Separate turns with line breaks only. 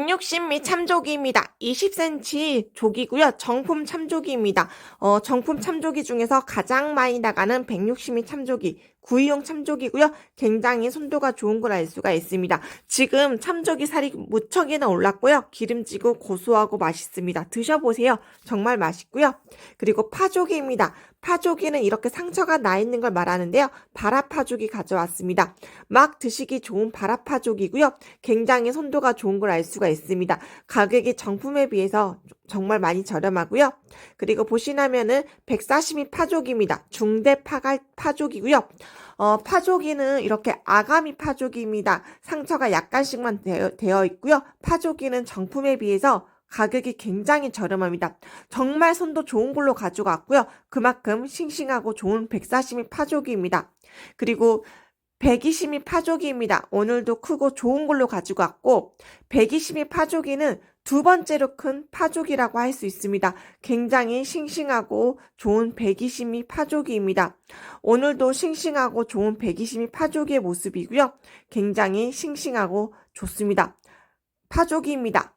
160미 참조기입니다. 20cm 조기고요. 정품 참조기입니다. 어, 정품 참조기 중에서 가장 많이 나가는 160미 참조기, 구이용 참조기고요. 굉장히 손도가 좋은 걸 알 수가 있습니다. 지금 참조기 살이 무척이나 올랐고요. 기름지고 고소하고 맛있습니다. 드셔보세요. 정말 맛있고요. 그리고 파조기입니다. 파조기는 이렇게 상처가 나 있는 걸 말하는데요. 바라파조기 가져왔습니다. 막 드시기 좋은 바라파조기고요. 굉장히 손도가 좋은 걸 알 수가 있습니다. 가격이 정품에 비해서 정말 많이 저렴하고요. 그리고 보시나면은 140미 파조기입니다. 중대 파갈 파조기고요. 어, 파조기는 이렇게 아가미 파조기입니다. 상처가 약간씩만 되어, 되어 있고요. 파조기는 정품에 비해서 가격이 굉장히 저렴합니다. 정말 손도 좋은 걸로 가져갔고요. 그만큼 싱싱하고 좋은 140미 파조기입니다. 그리고 120미 파조기입니다. 오늘도 크고 좋은 걸로 가지고 왔고 120미 파조기는 두 번째로 큰 파조기라고 할 수 있습니다. 굉장히 싱싱하고 좋은 120미 파조기입니다. 오늘도 싱싱하고 좋은 120미 파조기의 모습이고요. 굉장히 싱싱하고 좋습니다. 파조기입니다.